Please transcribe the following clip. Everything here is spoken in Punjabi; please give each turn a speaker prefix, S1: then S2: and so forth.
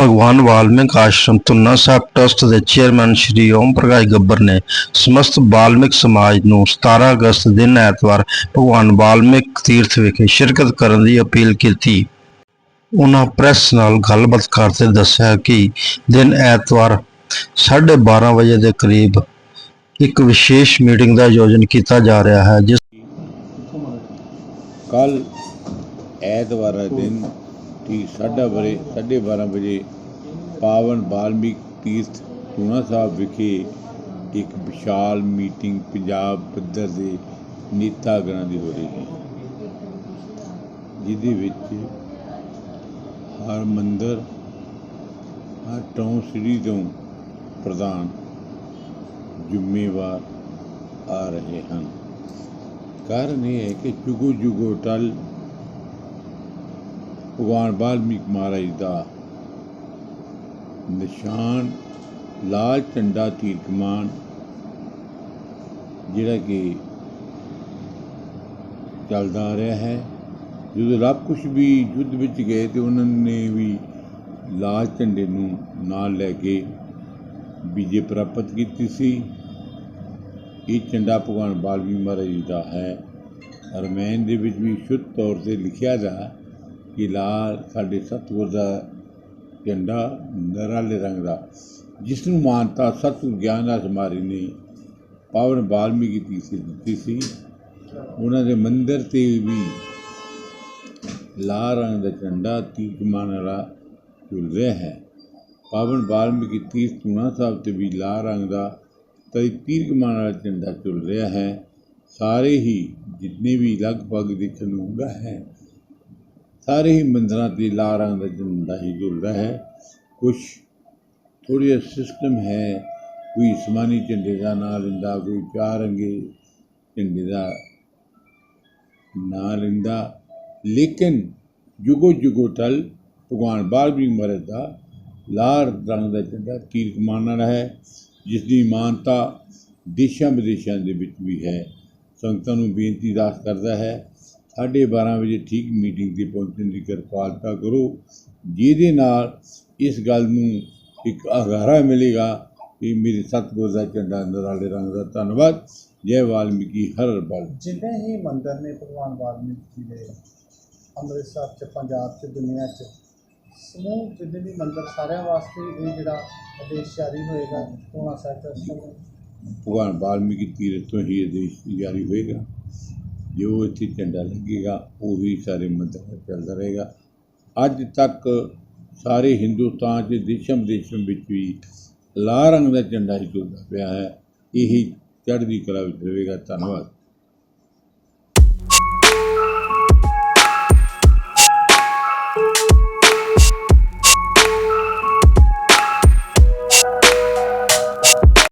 S1: ਭਗਵਾਨ ਵਾਲਮੀਕ ਆਸ਼ਰਮ ਤੁਨਾ ਸਾਹਿਬ ਟਰਸਟ ਦੇ ਚੇਅਰਮੈਨ ਸ਼੍ਰੀ ਓਮ ਪ੍ਰਕਾਸ਼ ਗੱਬਰ ਨੇ ਸਮਸਤ ਵਾਲਮੀਕ ਸਮਾਜ ਨੂੰ 17 ਅਗਸਤ ਦਿਨ ਐਤਵਾਰ ਭਗਵਾਨ ਵਾਲਮੀਕ ਤੀਰਥ ਵਿਖੇ ਸ਼ਿਰਕਤ ਕਰਨ ਦੀ ਅਪੀਲ ਕੀਤੀ। ਉਹਨਾਂ ਪ੍ਰੈਸ ਨਾਲ ਗੱਲਬਾਤ ਕਰਦੇ ਦੱਸਿਆ ਕਿ ਦਿਨ ਐਤਵਾਰ 12:30 ਵਜੇ ਦੇ ਕਰੀਬ ਇੱਕ ਵਿਸ਼ੇਸ਼ ਮੀਟਿੰਗ ਦਾ ਆਯੋਜਨ ਕੀਤਾ ਜਾ ਰਿਹਾ ਹੈ, ਜਿਸ
S2: ਕੱਲ ਐਤਵਾਰ ਦਾ ਦਿਨ ਠੀਕ ਸਾਢੇ ਬਾਰੇ ਸਾਢੇ ਬਾਰਾਂ ਵਜੇ ਪਾਵਨ ਬਾਲਮੀਕ ਤੀਰਥ ਟੂਣਾ ਸਾਹਿਬ ਵਿਖੇ ਇੱਕ ਵਿਸ਼ਾਲ ਮੀਟਿੰਗ ਪੰਜਾਬ ਪੱਧਰ ਦੇ ਨੇਤਾਗਣਾਂ ਦੀ ਹੋ ਰਹੀ ਹੈ। ਜਿਹਦੇ ਵਿੱਚ ਹਰ ਮੰਦਰ, ਹਰ ਟਾਊਨ ਸਿਟੀ ਤੋਂ ਪ੍ਰਧਾਨ ਜ਼ਿੰਮੇਵਾਰ ਆ ਰਹੇ ਹਨ। ਕਾਰਨ ਇਹ ਹੈ ਕਿ ਜੁਗੋ ਜੁਗੋ ਟਲ ਭਗਵਾਨ ਬਾਲਮੀਕ ਮਹਾਰਾਜ ਦਾ ਨਿਸ਼ਾਨ, ਲਾਲ ਝੰਡਾ ਤੀਰ ਕਮਾਨ ਜਿਹੜਾ ਕਿ ਚੱਲਦਾ ਆ ਰਿਹਾ ਹੈ। ਜਦੋਂ ਰੱਬ ਕੁਛ ਵੀ ਯੁੱਧ ਵਿੱਚ ਗਏ ਤੇ ਉਹਨਾਂ ਨੇ ਵੀ ਲਾਲ ਝੰਡੇ ਨੂੰ ਨਾਲ ਲੈ ਕੇ ਵਿਜੇ ਪ੍ਰਾਪਤ ਕੀਤੀ ਸੀ। ਇਹ ਝੰਡਾ ਭਗਵਾਨ ਬਾਲਵੀ ਮਹਾਰਾਜ ਜੀ ਦਾ ਹੈ। ਅਰਮੈਨ ਦੇ ਵਿੱਚ ਵੀ ਸ਼ੁੱਧ ਤੌਰ ਤੇ ਲਿਖਿਆ ਜਾ ਕਿ ਲਾਲ ਸਾਡੇ ਸਤਿਗੁਰ ਦਾ ਝੰਡਾ ਨਰਾਲੇ ਰੰਗ ਦਾ ਜਿਸ ਨੂੰ ਮਾਨਤਾ ਸਤਿਗੁਰ ਗਿਆਨਦਾਸ ਮਾਰੀ ਨੇ ਪਾਵਨ ਬਾਲਮੀਕੀ ਤੀਸੀ ਦਿੱਤੀ ਸੀ। ਉਹਨਾਂ ਦੇ ਮੰਦਿਰ ਤੇ ਵੀ ਲਾਲ ਰੰਗ ਦਾ ਝੰਡਾ ਤੀਕ ਮਾਨ ਵਾਲਾ ਝੁਲ ਰਿਹਾ ਹੈ। ਪਾਵਨ ਬਾਲਮੀਕੀ ਤੀਰਥ ਟੂਣਾ ਸਾਹਿਬ ਤੇ ਵੀ ਲਾਲ ਰੰਗ ਦਾ ਕਈ ਤੀਰ ਵਾਲਾ ਝੰਡਾ ਝੁਲ ਰਿਹਾ ਹੈ। ਸਾਰੇ ਹੀ ਜਿੰਨੇ ਵੀ ਲਗਭਗ ਦੇਖਣ ਨੂੰ ਹੁੰਦਾ ਹੈ ਸਾਰੇ ਹੀ ਮੰਦਰਾਂ ਤੇ ਲਾਲ ਰੰਗ ਦਾ ਝੰਡਾ ਹੀ ਜ਼ੁਲਦਾ ਹੈ। ਕੁਛ ਥੋੜ੍ਹਾ ਜਿਹਾ ਸਿਸਟਮ ਹੈ। ਕੋਈ ਅਸਮਾਨੀ ਝੰਡੇ ਦਾ ਨਾਂ ਲੈਂਦਾ, ਕੋਈ ਚਾਰ ਰੰਗੇ ਝੰਡੇ ਦਾ ਨਾਂ ਲੈਂਦਾ। ਲੇਕਿਨ ਜੁਗੋ ਜੁਗੋ ਟਲ ਭਗਵਾਨ ਬਾਲਮੀਕ ਮਹਾਰਾਜ ਦਾ ਲਾਲ ਰੰਗ ਦਾ ਝੰਡਾ ਤੀਰ ਕਮਾਨ ਵਾਲਾ ਹੈ ਜਿਸ ਦੀ ਮਾਨਤਾ ਦੇਸ਼ਾਂ ਵਿਦੇਸ਼ਾਂ ਦੇ ਵਿੱਚ ਵੀ ਹੈ। ਸੰਗਤਾਂ ਨੂੰ ਬੇਨਤੀ ਦਾਸ ਕਰਦਾ ਹੈ ਸਾਢੇ 12 ਵਜੇ ਠੀਕ ਮੀਟਿੰਗ ਤੇ ਪਹੁੰਚਣ ਦੀ ਕਿਰਪਾਲਤਾ ਕਰੋ ਜਿਹਦੇ ਨਾਲ ਇਸ ਗੱਲ ਨੂੰ ਇੱਕ ਅਗਾਰਾ ਮਿਲੇਗਾ ਕਿ ਮੇਰੇ ਸਤਿਗੁਰ ਦਾ ਝੰਡਾ ਨਰਾਲੇ ਰੰਗ ਦਾ ਧੰਨਵਾਦ ਜੈ ਵਾਲਮੀਕੀ ਹਰ ਬਲ।
S3: ਜਿੰਨੇ ਹੀ ਮੰਦਰ ਨੇ ਭਗਵਾਨ ਵਾਲਮੀਕ ਜੀ ਦੇ ਅੰਮ੍ਰਿਤਸਰ ਚ ਪੰਜਾਬ ਚ ਦੁਨੀਆ ਚ ਸਮੂਹ ਜਿੰਨੇ ਵੀ ਮੰਦਰ ਸਾਰਿਆਂ ਵਾਸਤੇ ਇਹ ਜਿਹੜਾ ਆਦੇਸ਼ ਜਾਰੀ ਹੋਏਗਾ ਟੋਣਾ ਸਾਹਿਬ ਵੱਲੋਂ
S2: ਭਗਵਾਨ ਵਾਲਮੀਕੀ ਤੀਰਥ ਤੋਂ ਹੀ ਆਦੇਸ਼ ਜਾਰੀ ਹੋਏਗਾ। ਜੋ ਇੱਥੇ ਝੰਡਾ ਲੱਗੇਗਾ, ਉਹ ਵੀ ਸਾਰੇ ਮੰਦਰ ਚੱਲਦਾ ਰਹੇਗਾ। ਅੱਜ ਤੱਕ ਸਾਰੇ ਹਿੰਦੁਸਤਾਨ 'ਚ ਦੇਸ਼ਮ ਦੇਸ਼ਮ ਵਿੱਚ ਵੀ ਲਾਲ ਰੰਗ ਦਾ ਝੰਡਾ ਹੀ ਝੁਲਦਾ ਪਿਆ ਹੈ। ਇਹੀ ਚੜ੍ਹਦੀ ਕਲਾ ਵਿੱਚ ਰਹੇਗਾ। ਧੰਨਵਾਦ।